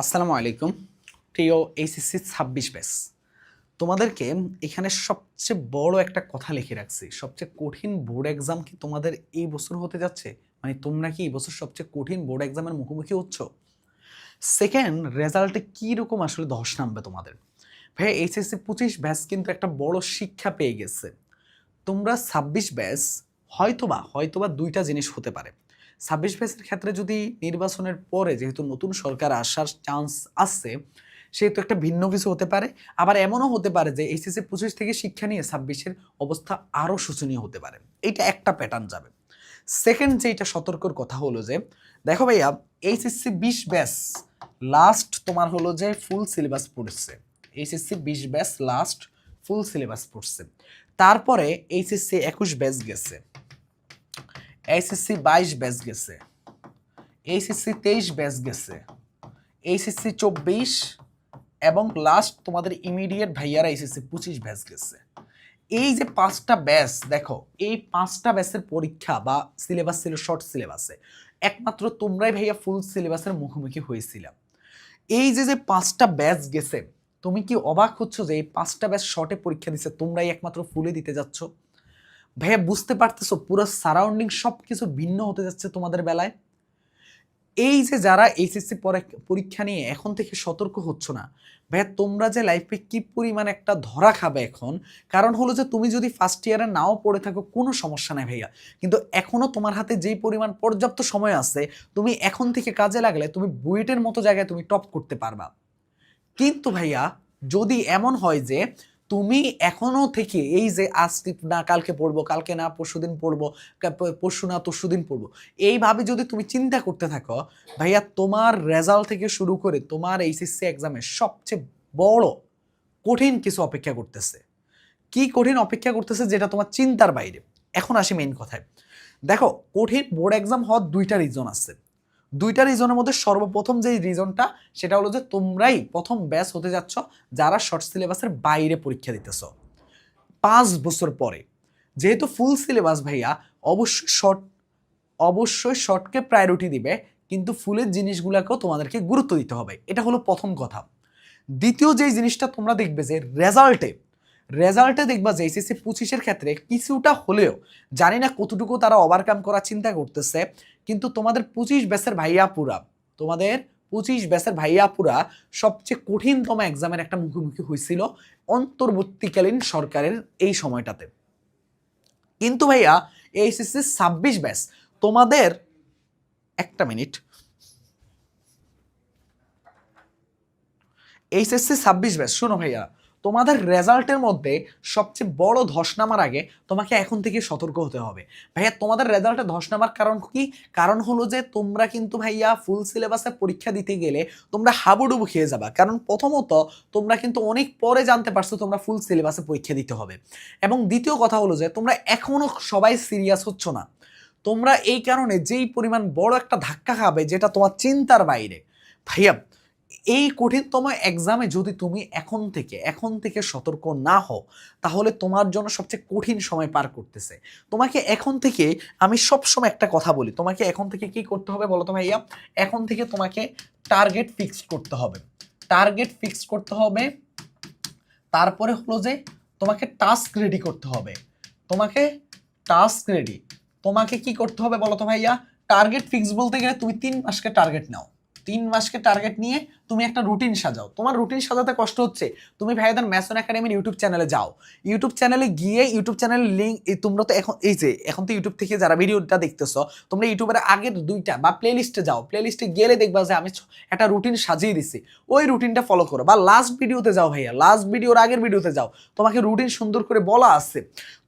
আসসালামু আলাইকুম। প্রিয় এইচএসসি ছাব্বিশ ব্যাস, তোমাদেরকে এখানে সবচেয়ে বড় একটা কথা লিখে রাখছি। সবচেয়ে কঠিন বোর্ড এক্সাম কি তোমাদের এই বছর হতে যাচ্ছে? মানে তোমরা কি এই বছর সবচেয়ে কঠিন বোর্ড এক্সামের মুখোমুখি হচ্ছ? সেকেন্ড রেজাল্টে কী রকম আসলে ধস নামবে তোমাদের? ভাই এইচএসসি পঁচিশ ব্যাস কিন্তু একটা বড় শিক্ষা পেয়ে গেছে। তোমরা ছাব্বিশ ব্যাস হয়তোবা হয়তোবা দুইটা জিনিস হতে পারে। ছাব্বিশ ব্যাচের ক্ষেত্রে যদি নির্বাচনের পরে যেহেতু নতুন সরকার আসার চান্স আসছে সেহেতু একটা ভিন্ন কিছু হতে পারে। আবার এমনও হতে পারে যে এইচএসসি পঁচিশ থেকে শিক্ষা নিয়ে ছাব্বিশের অবস্থা আরও শোচনীয় হতে পারে। এইটা একটা প্যাটার্ন যাবে। সেকেন্ড যেটা সতর্কর কথা হলো যে, দেখো ভাইয়া, এইচএসসি বিশ ব্যাস লাস্ট তোমার হলো যে ফুল সিলেবাস পড়ছে। এইচএসসি বিশ ব্যাস লাস্ট ফুল সিলেবাস পড়ছে। তারপরে এইচএসসি একুশ ব্যাচ গেছে। এইচএসসি বাইশ ব্যাচ গেছে। এইচএসসি তেইশ ব্যাচ গেছে। এইচএসসি চব্বিশ এবং লাস্ট তোমাদের ইমিডিয়েট ভাইয়ারা এইচএসসি পঁচিশ ব্যাচ গেছে। এই যে পাঁচটা ব্যাচ দেখো, এই পাঁচটা ব্যাচের পরীক্ষা বা সিলেবাস ছিল শর্ট সিলেবাসে একমাত্র তোমরাই ভাইয়া ফুল সিলেবাসের মুখোমুখি হয়েছিলাম এই যে যে পাঁচটা ব্যাচ গেছে, তুমি কি অবাক হচ্ছ যে এই পাঁচটা ব্যাচ শর্টে পরীক্ষা দিচ্ছে তোমরাই একমাত্র ফুলে দিতে যাচ্ছ? ভাইয়া, বুঝতে পারতেছো, পুরো সারাউন্ডিং সব কিছু ভিন্ন হতে যাচ্ছে তোমাদের বেলায়? এই যে যারা এইচএসসি পরীক্ষা নিয়ে এখন থেকে সতর্ক হচ্ছ না, ভাইয়া, তোমরা যে লাইফে কি পরিমাণ একটা ধরা খাবে এখন? কারণ হলো যে তুমি যদি ফার্স্ট ইয়ারে নাও পড়ে থাকো, কোনো সমস্যা নেই ভাইয়া। কিন্তু এখনও তোমার হাতে যেই পরিমাণ পর্যাপ্ত সময় আছে, তুমি এখন থেকে কাজে লাগলে তুমি বুয়েটের মতো জায়গায় তুমি টপ করতে পারবা। কিন্তু ভাইয়া, যদি এমন হয় যে তুমি এখনও থেকে এই যে আজ না, কালকে পড়ব, কালকে না পরশুদিন পড়ব পরশু না তরশুদিন পড়ব, এইভাবে যদি তুমি চিন্তা করতে থাকো, ভাইয়া তোমার রেজাল্ট থেকে শুরু করে তোমার এইচএসসি এক্সামে সবচেয়ে বড় কঠিন কিছু অপেক্ষা করতেছে। কি কঠিন অপেক্ষা করতেছে যেটা তোমার চিন্তার বাইরে? এখন আসি মেইন কথায়। দেখো, কঠিন বোর্ড এক্সাম হওয়ার দুইটা রিজন আছে। দুইটা রিজনের মধ্যে সর্বপ্রথম যে রিজনটা সেটা হলো যে তোমরাই প্রথম ব্যাচ হতে যাচ্ছ যারা শর্ট সিলেবাসের বাইরে পরীক্ষা দিতেছ। পাঁচ বছর পরে। যেহেতু ফুল সিলেবাস ভাইয়া, অবশ্যই শর্ট অবশ্যই শর্টকে প্রায়োরিটি দিবে, কিন্তু ফুলের জিনিসগুলোকেও তোমাদেরকে গুরুত্ব দিতে হবে। এটা হলো প্রথম কথা। দ্বিতীয় যেই জিনিসটা তোমরা দেখবে যে রেজাল্টে রেজাল্টে দেখবা যে এসএসসি পঁচিশের ক্ষেত্রে কিছুটা হলেও, জানি না কতটুকু তারা ওভারকাম করার চিন্তা করতেছে, কিন্তু তোমাদের পঁচিশ ব্যাসের ভাইয়াপুরা, তোমাদের পঁচিশ ব্যাসের ভাইয়াপুরা সবচেয়ে কঠিনতম এক্সামের একটা মুখোমুখি হয়েছিল অন্তর্বর্তীকালীন সরকারের এই সময়টাতে। কিন্তু ভাইয়া এইচএসসি ছাব্বিশ ব্যাস তোমাদের একটা মিনিট এইচএসসি ছাব্বিশ ব্যাস শোনো ভাইয়া তোমাদের রেজাল্টের মধ্যে সবচেয়ে বড় ধস নামার আগে তোমাকে এখন থেকে সতর্ক হতে হবে। ভাইয়া, তোমাদের রেজাল্টে ধস নামার কারণ কি? কারণ হলো যে, তোমরা কিন্তু ভাইয়া ফুল সিলেবাসে পরীক্ষা দিতে গেলে তোমরা হাবুডুবু খেয়ে যাবা। কারণ প্রথমত তোমরা কিন্তু অনেক পরে জানতে পারছ তোমরা ফুল সিলেবাসে পরীক্ষা দিতে হবে। এবং দ্বিতীয় কথা হলো যে, তোমরা এখনও সবাই সিরিয়াস হচ্ছ না। তোমরা এই কারণে যেই পরিমাণ বড় একটা ধাক্কা খাবে যেটা তোমার চিন্তার বাইরে। ভাইয়া এই কঠিনতম এক্সামে যদি তুমি এখন থেকে এখন থেকে সতর্ক না হও, তাহলে তোমার জন্য সবচেয়ে কঠিন সময় পার করতেছে। তোমাকে এখন থেকে আমি সব সময় একটা কথা বলি, তোমাকে এখন থেকে কি করতে হবে বলো তো ভাইয়া? এখন থেকে তোমাকে টার্গেট ফিক্স করতে হবে। টার্গেট ফিক্স করতে হবে, তারপরে হলো যে তোমাকে টাস্ক রেডি করতে হবে। তোমাকে টাস্ক রেডি তোমাকে কি করতে হবে বলো তো ভাইয়া? টার্গেট ফিক্স বলতে গেলে তুমি তিন মাসকে টার্গেট নাও। তিন মাসকে টার্গেট নিয়ে তুমি একটা রুটিন সাজাও। তোমার রুটিন সাজাতে কষ্ট হচ্ছে। তুমি ভাইয়াদার ম্যাসন একাডেমির ইউটিউব চ্যানেলে যাও। ইউটিউব চ্যানেলে গিয়ে ইউটিউব চ্যানেলের লিঙ্ক তোমরা তো এখন, এই যে, এখন তো ইউটিউব থেকে যারা ভিডিওটা দেখতেছো, তোমরা ইউটিউবের আগের দুইটা বা প্লে লিস্টে যাও। প্লে লিস্টে গেলে দেখবা যে আমি একটা রুটিন সাজিয়ে দিছি। ওই রুটিনটা ফলো করো। বা লাস্ট ভিডিওতে যাও ভাইয়া। লাস্ট ভিডিওর আগের ভিডিওতে যাও। তোমাকে রুটিন সুন্দর করে বলা আছে।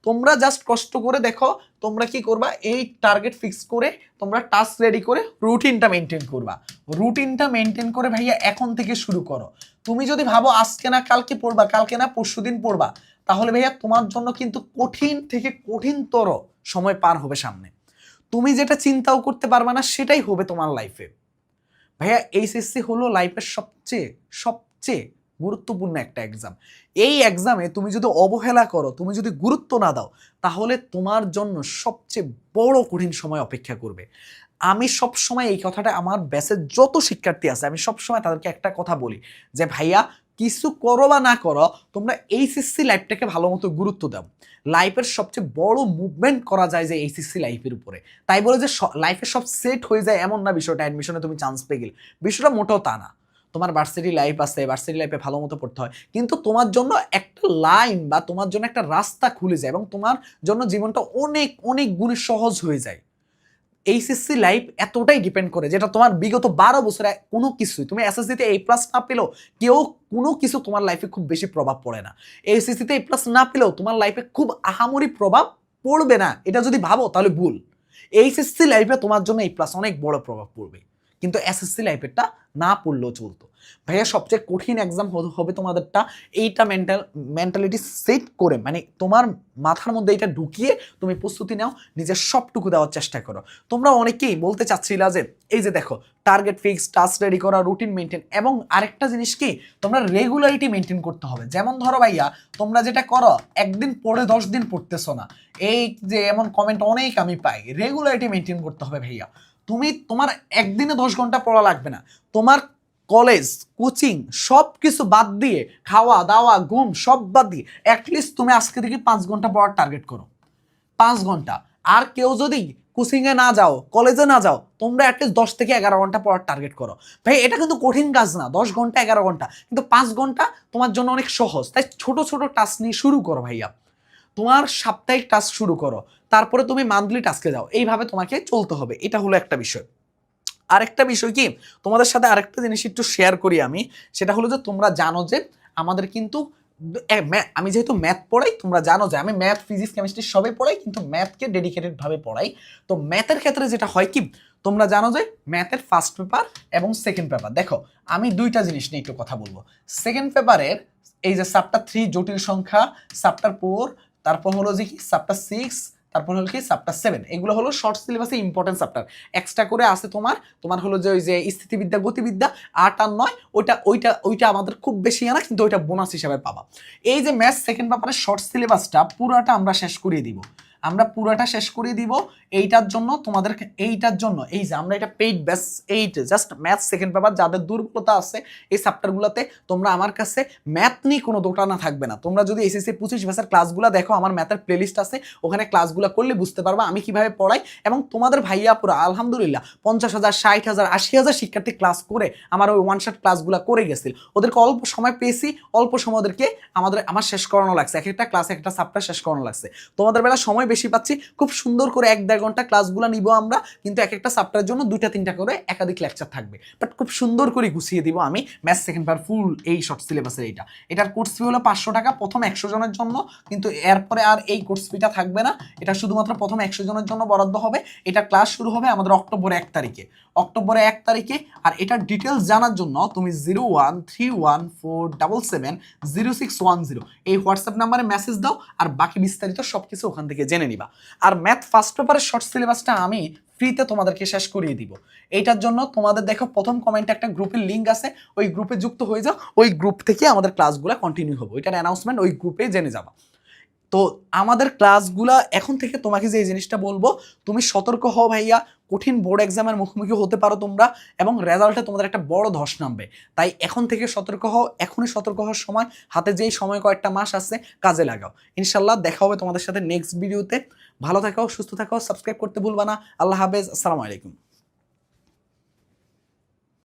তোমরা জাস্ট কষ্ট করে দেখো, তোমরা কি করবা? এই টার্গেট ফিক্স করে তোমরা টাস্ক রেডি করে রুটিনটা মেনটেন করবা। রুটিনটা মেনটেন করে ভাইয়া এখন থেকে শুরু করো। তুমি যদি ভাবো আজকে না কালকে পড়বা, কালকে না পরশু দিন পড়বা, তাহলে ভাইয়া তোমার জন্য কিন্তু কঠিন থেকে কঠিনতর সময় পার হবে সামনে। তুমি যেটা চিন্তাও করতে পারবে না, সেটাই হবে তোমার লাইফে ভাইয়া এইচএসসি হলো লাইফের সবচেয়ে সবচেয়ে গুরুত্বপূর্ণ একটা এক্সাম এই এক্সামে তুমি যদি অবহেলা করো, তুমি যদি গুরুত্ব না দাও, তাহলে তোমার জন্য সবচেয়ে বড় কঠিন সময় অপেক্ষা করবে। আমি সব সময় এই কথাটা আমার ব্যাসের যত শিক্ষার্থী আছে, আমি সব সময় তাদেরকে একটা কথা বলি যে, ভাইয়া, কিছু করো বা না করো, তোমরা এইচএসসি লাইফটাকে ভালো মতো গুরুত্ব দাও। লাইফের সবচেয়ে বড় মুভমেন্ট করা যায় যে, এইচএসসি লাইফের উপরে। তাই বলে যে লাইফে সব সেট হয়ে যায় এমন না বিষয়টা অ্যাডমিশনে তুমি চান্স পেয়ে গেলে। বিষয়টা মোটেও তা না। তোমার ভার্সিটি লাইফ আছে ভার্সিটি লাইফে ভালো মতো পড়তে হয়। কিন্তু তোমার জন্য একটা লাইন বা তোমার জন্য একটা রাস্তা খুলে যায় এবং তোমার জন্য জীবনটা অনেক অনেক গুণে সহজ হয়ে যায়। এইচএসসি লাইফ এতটাই ডিপেন্ড করে, যেটা তোমার বিগত বারো বছরে কোনো কিছুই, তুমি এসএসসিতে এই প্লাস না পেলেও কেউ কোনো কিছু তোমার লাইফে খুব বেশি প্রভাব পড়ে না। এইচএসসিতে এই প্লাস না পেলেও তোমার লাইফে খুব আহামরি প্রভাব পড়বে না। এটা যদি ভাবো তাহলে ভুল। এইচএসসি লাইফে তোমার জন্য এই প্লাস অনেক বড় প্রভাব পড়বে। কিন্তু এসএসসি লাইফেরটা না পড়লেও চলতো। ভাইয়া, সবচেয়ে কঠিন এক্সাম হবে তোমাদেরটা এইটা মেন্টাল মেন্টালিটি সেট করে মানে তোমার মাথার মধ্যে এটা ঢুকিয়ে তুমি প্রস্তুতি নাও, নিজের সবটুকু দেওয়ার চেষ্টা করো। তোমরা অনেকেই বলতে চাচ্ছিলা যে, এই যে দেখো টার্গেট ফিক্স টাস্ক রেডি করা রুটিন মেনটেন এবং আরেকটা জিনিস কি, তোমরা রেগুলারিটি মেনটেন করতে হবে। যেমন ধরো ভাইয়া, তোমরা যেটা করো, একদিন পরে দশ দিন পড়তেছো না। এই যে এমন কমেন্ট অনেক আমি পাই রেগুলারিটি মেনটেন করতে হবে ভাইয়া। তুমি তোমার একদিনে দশ ঘণ্টা পড়া লাগবে না। তোমার কলেজ কোচিং সব কিছু বাদ দিয়ে খাওয়া, দাওয়া, ঘুম সব বাদ দিয়ে অ্যাটলিস্ট তুমি আজকে থেকে পাঁচ ঘণ্টা পড়ার টার্গেট করো। পাঁচ ঘণ্টা। আর কেউ যদি কোচিংয়ে না যাও কলেজে না যাও, তোমরা অ্যাটলিস্ট দশ থেকে এগারো ঘণ্টা পড়ার টার্গেট করো। ভাই, এটা কিন্তু কঠিন কাজ না, দশ ঘণ্টা, এগারো ঘণ্টা। কিন্তু পাঁচ ঘণ্টা তোমার জন্য অনেক সহজ। তাই ছোট ছোট টাস্ক নিয়ে শুরু করো ভাইয়া। তোমার সাপ্তাহিক টাস্ক শুরু করো। তারপরে তুমি মান্থলি টাস্কে যাও। এইভাবে তোমাকে চলতে হবে। এটা হলো একটা বিষয়। আরেকটা বিষয় কি? তোমাদের সাথে আরেকটা জিনিস একটু শেয়ার করি আমি। সেটা হলো যে, তোমরা জানো যে, আমাদের কিন্তু আমি যেহেতু ম্যাথ পড়াই, তোমরা জানো যে, আমি ম্যাথ ফিজিক্স কেমিস্ট্রি সবে পড়াই, কিন্তু ম্যাথকে ডেডিকেটেডভাবে পড়াই। তো ম্যাথের ক্ষেত্রে যেটা হয় কি? তোমরা জানো যে ম্যাথের ফার্স্ট পেপার এবং সেকেন্ড পেপার দেখো, আমি দুইটা জিনিস নিয়ে একটু কথা বলব। সেকেন্ড পেপারের এই যে সাপ্টার থ্রি জটিল সংখ্যা সাপ্টার ফোর তারপর হলো যে কি? সাপ্টার সিক্স তারপর হলো কি চাপ্টার সেভেন এগুলো হলো শর্ট সিলেবাসে ইম্পর্টেন্ট চাপ্টার এক্সট্রা করে আছে তোমার তোমার হলো যে ওই যে স্থিতিবিদ্যা, গতিবিদ্যা, আট আর নয়, ওইটা ওইটা ওইটা আমাদের খুব বেশি আনা, কিন্তু ওইটা বোনাস হিসাবে পাবা। এই যে ম্যাথ সেকেন্ড পেপারের শর্ট সিলেবাসটা পুরোটা আমরা শেষ করিয়ে দিব। আমরা পুরোটা শেষ করে দিব এইটার জন্য তোমাদের এইটার জন্য। এই যে আমরা এটা paid batch eight just math second paper যাদের দুর্বলতা আছে, এই চ্যাপ্টারগুলোতে তোমরা আমার কাছে ম্যাথ নিয়ে কোনো দোটানা থাকবে না। তোমরা যদি এসএসসি পঁচিশ ভাষার ক্লাসগুলো দেখো, আমার ম্যাথের প্লেলিস্ট আছে, ওখানে ক্লাসগুলো করলে বুঝতে পারবা আমি কীভাবে পড়াই এবং তোমাদের ভাইয়া পুরো আলহামদুলিল্লাহ পঞ্চাশ হাজার, ষাট হাজার, আশি হাজার শিক্ষার্থী ক্লাস করে আমার ওই ওয়ান শট ক্লাসগুলো করে গেছিল। ওদেরকে অল্প সময় পেয়েছি, অল্প সময় ওদেরকে আমাদের, আমার শেষ করানো লাগছে। এক একটা ক্লাস একটা সাপ্টার শেষ করানো লাগছে। তোমাদের বেলা সময় বেশি পাচ্ছি। খুব সুন্দর করে এক দেড় ঘণ্টা ক্লাসগুলো নিব আমরা, কিন্তু এক একটা সাপ্টারের জন্য দুইটা, তিনটা করে একাধিক লেকচার থাকবে। বাট খুব সুন্দর করে গুছিয়ে দিব আমি ম্যাথ সেকেন্ড পার ফুল এই শর্ট সিলেবাসের এইটা। এটার কোর্স ফি হলো পাঁচশো টাকা, প্রথম একশো জনের জন্য, কিন্তু এরপরে আর এই কোর্স ফিটা থাকবে না। এটা শুধুমাত্র প্রথম একশো জনের জন্য বরাদ্দ হবে। এটা ক্লাস শুরু হবে আমাদের অক্টোবর এক তারিখে। অক্টোবরে এক তারিখে, আর এটার ডিটেলস জানার জন্য তুমি zero one three one four double seven zero six one zero এই হোয়াটসঅ্যাপ নাম্বারে মেসেজ দাও, আর বাকি বিস্তারিত সব কিছু ওখান থেকে জেনে নিবা। আর ম্যাথ ফার্স্ট পেপারের শর্ট সিলেবাসটা আমি ফ্রিতে তোমাদেরকে শেষ করিয়ে দিব। এইটার জন্য তোমাদের দেখো প্রথম কমেন্টে একটা গ্রুপের লিঙ্ক আছে, ওই গ্রুপে যুক্ত হয়ে যাও, ওই গ্রুপ থেকে আমাদের ক্লাসগুলো কন্টিনিউ হবে। ওইটার অ্যানাউন্সমেন্ট ওই গ্রুপে জেনে যাবা। তো আমাদের ক্লাসগুলা এখন থেকে তোমাকে যে এই জিনিসটা বলব, তুমি সতর্ক হও ভাইয়া, কঠিন বোর্ড এক্সামের মুখোমুখি হতে পারো তোমরা এবং রেজাল্টে তোমাদের একটা বড় ধস নামবে। তাই এখন থেকে সতর্ক হও, এখনই সতর্ক হওয়ার সময়, হাতে যেই সময় কয়েকটা মাস আছে, কাজে লাগাও। ইনশাল্লাহ দেখা হবে তোমাদের সাথে নেক্সট ভিডিওতে ভালো থাকো, সুস্থ থাকো সাবস্ক্রাইব করতে ভুলবা না। আল্লাহ হাফেজ, আসসালামু আলাইকুম।